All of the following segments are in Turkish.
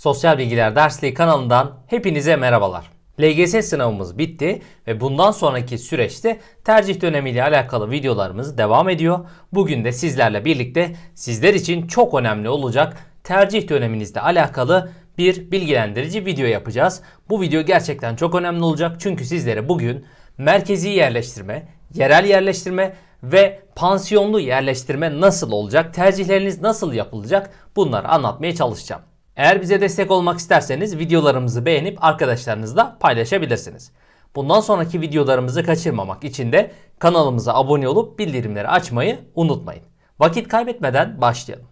Sosyal Bilgiler Dersliği kanalından hepinize merhabalar. LGS sınavımız bitti ve bundan sonraki süreçte tercih dönemiyle alakalı videolarımız devam ediyor. Bugün de sizlerle birlikte sizler için çok önemli olacak tercih döneminizle alakalı bir bilgilendirici video yapacağız. Bu video gerçekten çok önemli olacak çünkü sizlere bugün merkezi yerleştirme, yerel yerleştirme ve pansiyonlu yerleştirme nasıl olacak, tercihleriniz nasıl yapılacak bunları anlatmaya çalışacağım. Eğer bize destek olmak isterseniz videolarımızı beğenip arkadaşlarınızla paylaşabilirsiniz. Bundan sonraki videolarımızı kaçırmamak için de kanalımıza abone olup bildirimleri açmayı unutmayın. Vakit kaybetmeden başlayalım.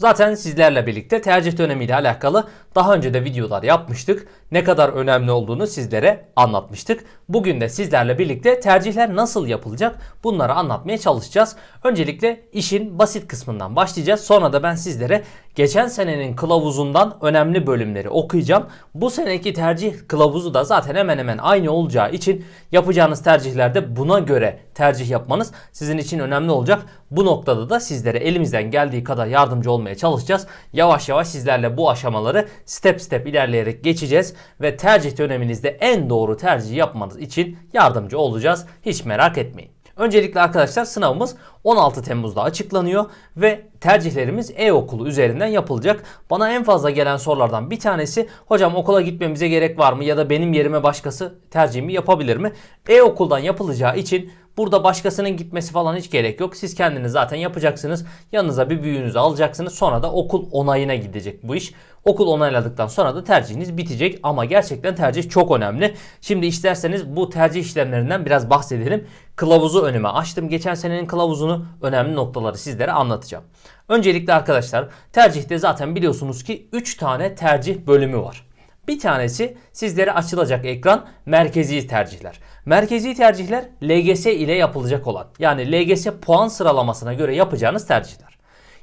Zaten sizlerle birlikte tercih dönemiyle alakalı daha önce de videolar yapmıştık. Ne kadar önemli olduğunu sizlere anlatmıştık. Bugün de sizlerle birlikte tercihler nasıl yapılacak bunları anlatmaya çalışacağız. Öncelikle işin basit kısmından başlayacağız. Sonra da ben sizlere geçen senenin kılavuzundan önemli bölümleri okuyacağım. Bu seneki tercih kılavuzu da zaten hemen hemen aynı olacağı için yapacağınız tercihlerde buna göre tercih yapmanız sizin için önemli olacak. Bu noktada da sizlere elimizden geldiği kadar yardımcı olmaya çalışacağız. Yavaş yavaş sizlerle bu aşamaları step step ilerleyerek geçeceğiz ve tercih döneminizde en doğru tercihi yapmanız için yardımcı olacağız. Hiç merak etmeyin. Öncelikle arkadaşlar sınavımız 16 Temmuz'da açıklanıyor ve tercihlerimiz e-okulu üzerinden yapılacak. Bana en fazla gelen sorulardan bir tanesi hocam okula gitmemize gerek var mı ya da benim yerime başkası tercihimi yapabilir mi? E-okuldan yapılacağı için Burada başkasının gitmesi falan hiç gerek yok. Siz kendiniz zaten yapacaksınız. Yanınıza bir büyüğünüzü alacaksınız. Sonra da okul onayına gidecek bu iş. Okul onayladıktan sonra da tercihiniz bitecek. Ama gerçekten tercih çok önemli. Şimdi isterseniz bu tercih işlemlerinden biraz bahsedelim. Kılavuzu önüme açtım. Geçen senenin kılavuzunu önemli noktaları sizlere anlatacağım. Öncelikle arkadaşlar tercihte zaten biliyorsunuz ki 3 tane tercih bölümü var. Bir tanesi sizlere açılacak ekran merkezi tercihler. Merkezi tercihler LGS ile yapılacak olan yani LGS puan sıralamasına göre yapacağınız tercihler.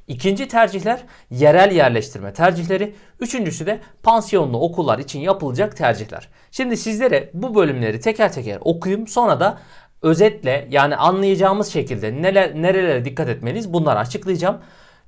İkinci tercihler yerel yerleştirme tercihleri. Üçüncüsü de pansiyonlu okullar için yapılacak tercihler. Şimdi sizlere bu bölümleri teker teker okuyayım sonra da özetle yani anlayacağımız şekilde neler, nerelere dikkat etmeliyiz bunları açıklayacağım.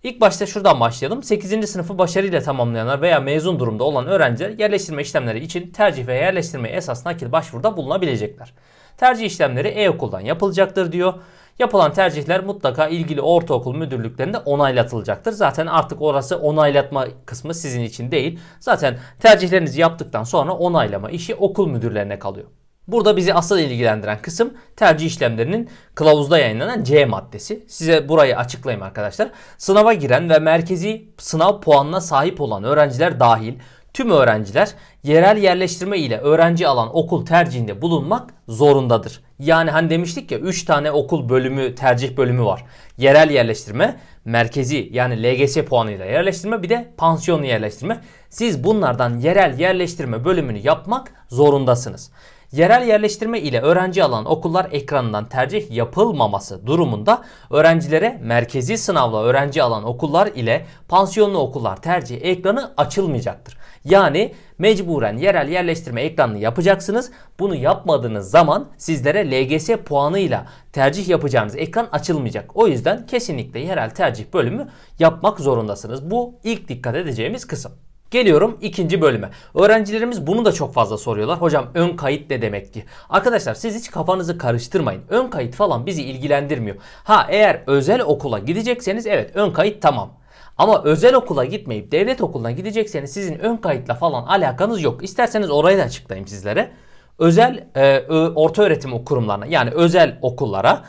İlk başta şuradan başlayalım. 8. sınıfı başarıyla tamamlayanlar veya mezun durumda olan öğrenciler yerleştirme işlemleri için tercih ve yerleştirme esas nakil başvuruda bulunabilecekler. Tercih işlemleri e-okuldan yapılacaktır diyor. Yapılan tercihler mutlaka ilgili ortaokul müdürlüklerinde onaylatılacaktır. Zaten artık orası onaylatma kısmı sizin için değil. Zaten tercihlerinizi yaptıktan sonra onaylama işi okul müdürlerine kalıyor. Burada bizi asıl ilgilendiren kısım tercih işlemlerinin kılavuzda yayınlanan C maddesi. Size burayı açıklayayım arkadaşlar. Sınava giren ve merkezi sınav puanına sahip olan öğrenciler dahil tüm öğrenciler yerel yerleştirme ile öğrenci alan okul tercihinde bulunmak zorundadır. Yani hani demiştik ya 3 tane okul bölümü tercih bölümü var. Yerel yerleştirme, merkezi yani LGS puanıyla yerleştirme bir de pansiyonlu yerleştirme. Siz bunlardan yerel yerleştirme bölümünü yapmak zorundasınız. Yerel yerleştirme ile öğrenci alan okullar ekranından tercih yapılmaması durumunda öğrencilere merkezi sınavla öğrenci alan okullar ile pansiyonlu okullar tercih ekranı açılmayacaktır. Yani mecburen yerel yerleştirme ekranını yapacaksınız. Bunu yapmadığınız zaman sizlere LGS puanıyla tercih yapacağınız ekran açılmayacak. O yüzden kesinlikle yerel tercih bölümü yapmak zorundasınız. Bu ilk dikkat edeceğimiz kısım. Geliyorum ikinci bölüme. Öğrencilerimiz bunu da çok fazla soruyorlar. Hocam ön kayıt ne demek ki? Arkadaşlar siz hiç kafanızı karıştırmayın. Ön kayıt falan bizi ilgilendirmiyor. Ha eğer özel okula gidecekseniz evet ön kayıt tamam. Ama özel okula gitmeyip devlet okuluna gidecekseniz sizin ön kayıtla falan alakanız yok. İsterseniz orayı da açıklayayım sizlere. Özel e, orta öğretim kurumlarına yani özel okullara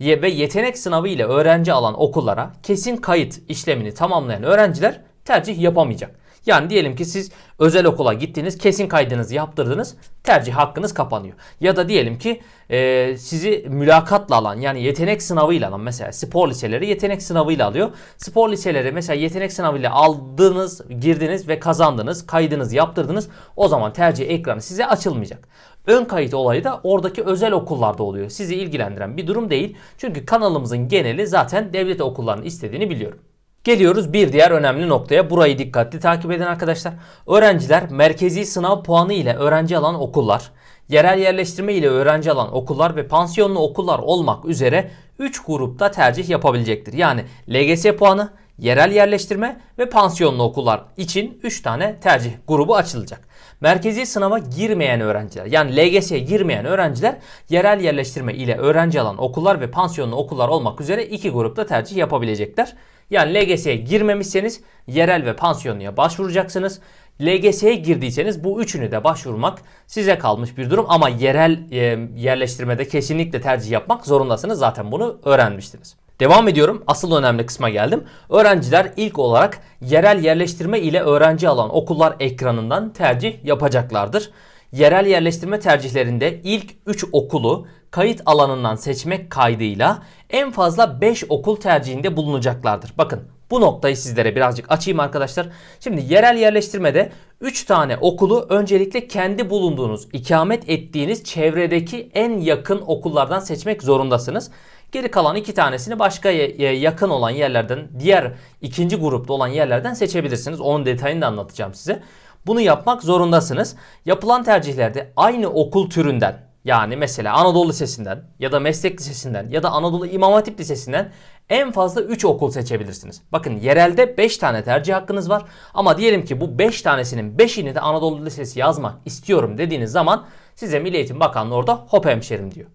ve yetenek sınavı ile öğrenci alan okullara kesin kayıt işlemini tamamlayan öğrenciler tercih yapamayacak. Yani diyelim ki siz özel okula gittiniz, kesin kaydınızı yaptırdınız, tercih hakkınız kapanıyor. Ya da diyelim ki e, sizi mülakatla alan yani yetenek sınavıyla alan mesela spor liseleri yetenek sınavıyla alıyor. Spor liseleri mesela yetenek sınavıyla aldınız, girdiniz ve kazandınız, kaydınızı yaptırdınız. O zaman tercih ekranı size açılmayacak. Ön kayıt olayı da oradaki özel okullarda oluyor. Sizi ilgilendiren bir durum değil. Çünkü kanalımızın geneli zaten devlet okullarının istediğini biliyorum. Geliyoruz bir diğer önemli noktaya. Burayı dikkatli takip edin arkadaşlar. Öğrenciler merkezi sınav puanı ile öğrenci alan okullar yerel yerleştirme ile öğrenci alan okullar ve pansiyonlu okullar olmak üzere 3 grupta tercih yapabilecektir. Yani LGS puanı, yerel yerleştirme ve pansiyonlu okullar için 3 tane tercih grubu açılacak. Merkezi sınava girmeyen öğrenciler yani LGS'ye girmeyen öğrenciler yerel yerleştirme ile öğrenci alan okullar ve pansiyonlu okullar olmak üzere iki grupta tercih yapabilecekler. Yani LGS'ye girmemişseniz yerel ve pansiyonluya başvuracaksınız. LGS'ye girdiyseniz bu üçünü de başvurmak size kalmış bir durum ama yerel e, yerleştirmede kesinlikle tercih yapmak zorundasınız. Zaten bunu öğrenmiştiniz. Devam ediyorum. Asıl önemli kısma geldim. Öğrenciler ilk olarak yerel yerleştirme ile öğrenci alan okullar ekranından tercih yapacaklardır. Yerel yerleştirme tercihlerinde ilk 3 okulu kayıt alanından seçmek kaydıyla en fazla 5 okul tercihinde bulunacaklardır. Bakın bu noktayı sizlere birazcık açayım arkadaşlar. Şimdi yerel yerleştirmede 3 tane okulu öncelikle kendi bulunduğunuz, ikamet ettiğiniz çevredeki en yakın okullardan seçmek zorundasınız. Geri kalan iki tanesini başka yakın olan yerlerden, diğer ikinci grupta olan yerlerden seçebilirsiniz. Onun detayını da anlatacağım size. Bunu yapmak zorundasınız. Yapılan tercihlerde aynı okul türünden yani mesela Anadolu Lisesi'nden ya da Meslek Lisesi'nden ya da Anadolu İmam Hatip Lisesi'nden en fazla 3 okul seçebilirsiniz. Bakın yerelde 5 tane tercih hakkınız var ama diyelim ki bu 5 tanesinin 5'ini de Anadolu Lisesi yazmak istiyorum dediğiniz zaman size Milli Eğitim Bakanlığı orada hop hemşerim diyor.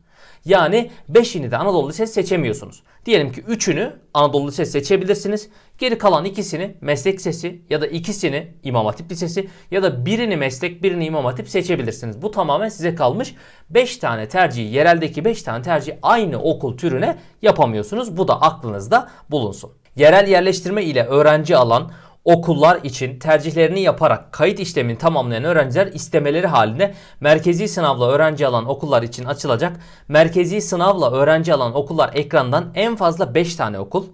Yani 5'ini de Anadolu Lisesi seçemiyorsunuz. Diyelim ki 3'ünü Anadolu Lisesi seçebilirsiniz. Geri kalan ikisini meslek lisesi ya da ikisini İmam Hatip Lisesi ya da birini meslek birini İmam Hatip seçebilirsiniz. Bu tamamen size kalmış. 5 tane tercihi yereldeki 5 tane tercih aynı okul türüne yapamıyorsunuz. Bu da aklınızda bulunsun. Yerel yerleştirme ile öğrenci alan okullar için tercihlerini yaparak kayıt işlemini tamamlayan öğrenciler istemeleri halinde merkezi sınavla öğrenci alan okullar için açılacak. Merkezi sınavla öğrenci alan okullar ekrandan en fazla 5 tane okul,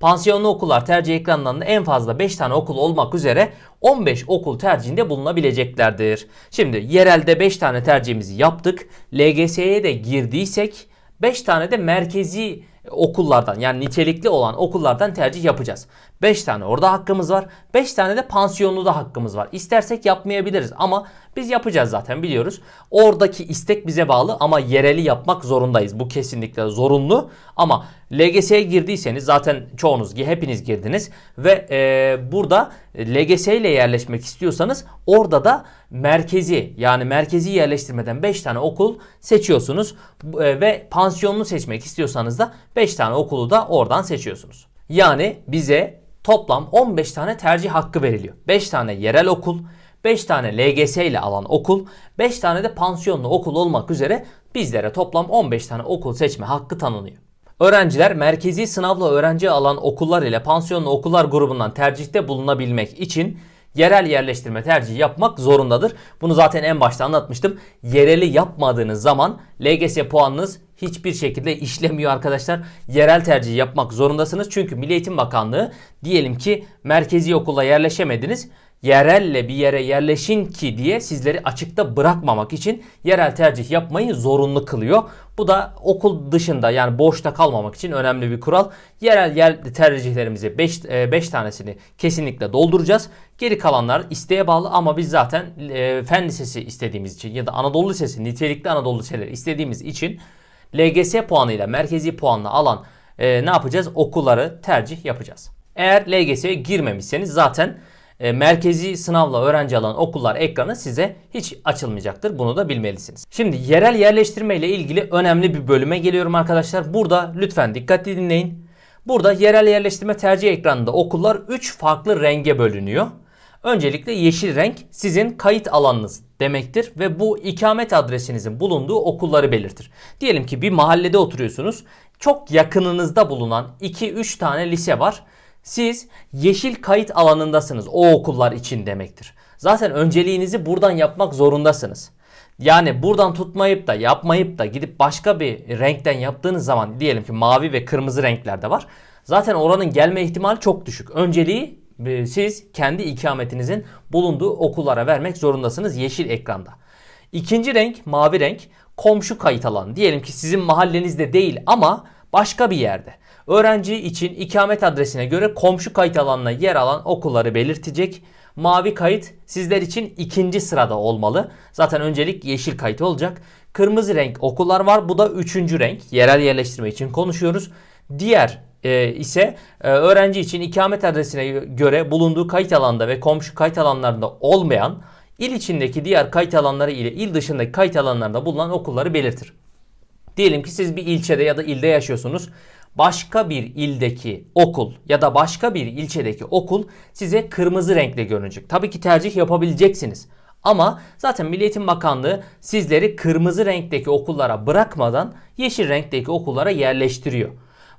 pansiyonlu okullar tercih ekranından da en fazla 5 tane okul olmak üzere 15 okul tercihinde bulunabileceklerdir. Şimdi yerelde 5 tane tercihimizi yaptık. LGS'ye de girdiysek 5 tane de merkezi okullardan yani nitelikli olan okullardan tercih yapacağız. 5 tane orada hakkımız var. 5 tane de pansiyonlu da hakkımız var. İstersek yapmayabiliriz ama biz yapacağız zaten biliyoruz. Oradaki istek bize bağlı ama yereli yapmak zorundayız. Bu kesinlikle zorunlu. Ama LGS'ye girdiyseniz zaten çoğunuz hepiniz girdiniz ve e, burada LGS ile yerleşmek istiyorsanız orada da merkezi yani merkezi yerleştirmeden 5 tane okul seçiyorsunuz e, ve pansiyonlu seçmek istiyorsanız da 5 tane okulu da oradan seçiyorsunuz. Yani bize toplam 15 tane tercih hakkı veriliyor. 5 tane yerel okul, 5 tane LGS ile alan okul, 5 tane de pansiyonlu okul olmak üzere bizlere toplam 15 tane okul seçme hakkı tanınıyor. Öğrenciler merkezi sınavla öğrenci alan okullar ile pansiyonlu okullar grubundan tercihte bulunabilmek için yerel yerleştirme tercihi yapmak zorundadır. Bunu zaten en başta anlatmıştım. Yereli yapmadığınız zaman LGS puanınız hiçbir şekilde işlemiyor arkadaşlar. Yerel tercih yapmak zorundasınız. Çünkü Milli Eğitim Bakanlığı diyelim ki merkezi okula yerleşemediniz yerelle bir yere yerleşin ki diye sizleri açıkta bırakmamak için yerel tercih yapmayı zorunlu kılıyor. Bu da okul dışında yani boşta kalmamak için önemli bir kural. Yerel yer tercihlerimizi 5 5 e, tanesini kesinlikle dolduracağız. Geri kalanlar isteğe bağlı ama biz zaten e, fen lisesi istediğimiz için ya da Anadolu Lisesi nitelikli Anadolu Liseleri istediğimiz için LGS puanıyla merkezi puanla alan e, ne yapacağız? Okulları tercih yapacağız. Eğer LGS'ye girmemişseniz zaten e, merkezi sınavla öğrenci alan okullar ekranı size hiç açılmayacaktır. Bunu da bilmelisiniz. Şimdi yerel yerleştirme ile ilgili önemli bir bölüme geliyorum arkadaşlar. Burada lütfen dikkatli dinleyin. Burada yerel yerleştirme tercih ekranında okullar 3 farklı renge bölünüyor. Öncelikle yeşil renk sizin kayıt alanınız demektir ve bu ikamet adresinizin bulunduğu okulları belirtir. Diyelim ki bir mahallede oturuyorsunuz. Çok yakınınızda bulunan 2-3 tane lise var siz yeşil kayıt alanındasınız o okullar için demektir. Zaten önceliğinizi buradan yapmak zorundasınız. Yani buradan tutmayıp da yapmayıp da gidip başka bir renkten yaptığınız zaman diyelim ki mavi ve kırmızı renklerde var. Zaten oranın gelme ihtimali çok düşük. Önceliği e, siz kendi ikametinizin bulunduğu okullara vermek zorundasınız yeşil ekranda. İkinci renk mavi renk komşu kayıt alanı. Diyelim ki sizin mahallenizde değil ama başka bir yerde. Öğrenci için ikamet adresine göre komşu kayıt alanına yer alan okulları belirtecek. Mavi kayıt sizler için ikinci sırada olmalı. Zaten öncelik yeşil kayıt olacak. Kırmızı renk okullar var. Bu da üçüncü renk. Yerel yerleştirme için konuşuyoruz. Diğer e, ise e, öğrenci için ikamet adresine göre bulunduğu kayıt alanda ve komşu kayıt alanlarında olmayan il içindeki diğer kayıt alanları ile il dışındaki kayıt alanlarında bulunan okulları belirtir. Diyelim ki siz bir ilçede ya da ilde yaşıyorsunuz. Başka bir ildeki okul ya da başka bir ilçedeki okul size kırmızı renkle görünecek. Tabii ki tercih yapabileceksiniz. Ama zaten Milli Eğitim Bakanlığı sizleri kırmızı renkteki okullara bırakmadan yeşil renkteki okullara yerleştiriyor.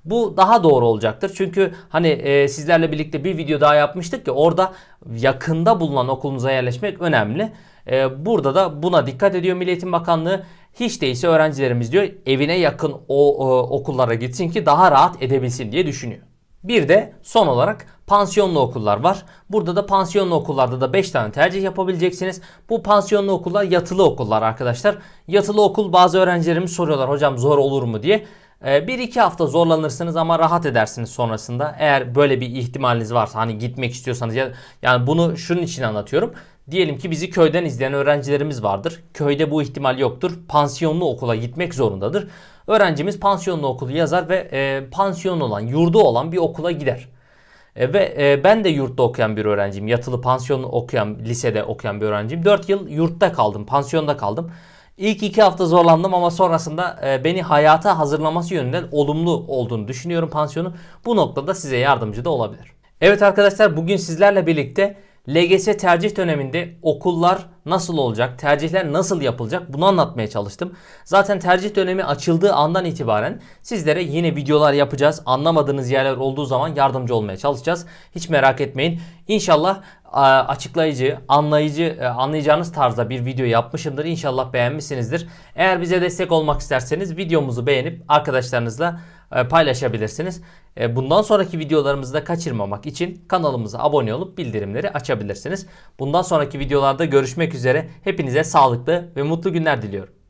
Bu daha doğru olacaktır. Çünkü hani e, sizlerle birlikte bir video daha yapmıştık ki orada yakında bulunan okulunuza yerleşmek önemli. E, burada da buna dikkat ediyor Milli Eğitim Bakanlığı. Hiç değilse öğrencilerimiz diyor evine yakın o, o okullara gitsin ki daha rahat edebilsin diye düşünüyor. Bir de son olarak pansiyonlu okullar var. Burada da pansiyonlu okullarda da 5 tane tercih yapabileceksiniz. Bu pansiyonlu okullar yatılı okullar arkadaşlar. Yatılı okul bazı öğrencilerimiz soruyorlar hocam zor olur mu diye. Ee, bir iki hafta zorlanırsınız ama rahat edersiniz sonrasında. Eğer böyle bir ihtimaliniz varsa hani gitmek istiyorsanız ya yani bunu şunun için anlatıyorum. Diyelim ki bizi köyden izleyen öğrencilerimiz vardır. Köyde bu ihtimal yoktur. Pansiyonlu okula gitmek zorundadır. Öğrencimiz pansiyonlu okulu yazar ve e, pansiyon olan, yurdu olan bir okula gider. E, ve e, ben de yurtta okuyan bir öğrenciyim. Yatılı pansiyonlu okuyan, lisede okuyan bir öğrenciyim. 4 yıl yurtta kaldım, pansiyonda kaldım. İlk iki hafta zorlandım ama sonrasında e, beni hayata hazırlaması yönünden olumlu olduğunu düşünüyorum pansiyonu. Bu noktada size yardımcı da olabilir. Evet arkadaşlar bugün sizlerle birlikte LGS tercih döneminde okullar nasıl olacak, tercihler nasıl yapılacak bunu anlatmaya çalıştım. Zaten tercih dönemi açıldığı andan itibaren sizlere yine videolar yapacağız. Anlamadığınız yerler olduğu zaman yardımcı olmaya çalışacağız. Hiç merak etmeyin. İnşallah açıklayıcı, anlayıcı, e, anlayacağınız tarzda bir video yapmışımdır. İnşallah beğenmişsinizdir. Eğer bize destek olmak isterseniz videomuzu beğenip arkadaşlarınızla e, paylaşabilirsiniz. E, bundan sonraki videolarımızı da kaçırmamak için kanalımıza abone olup bildirimleri açabilirsiniz. Bundan sonraki videolarda görüşmek üzere. Hepinize sağlıklı ve mutlu günler diliyorum.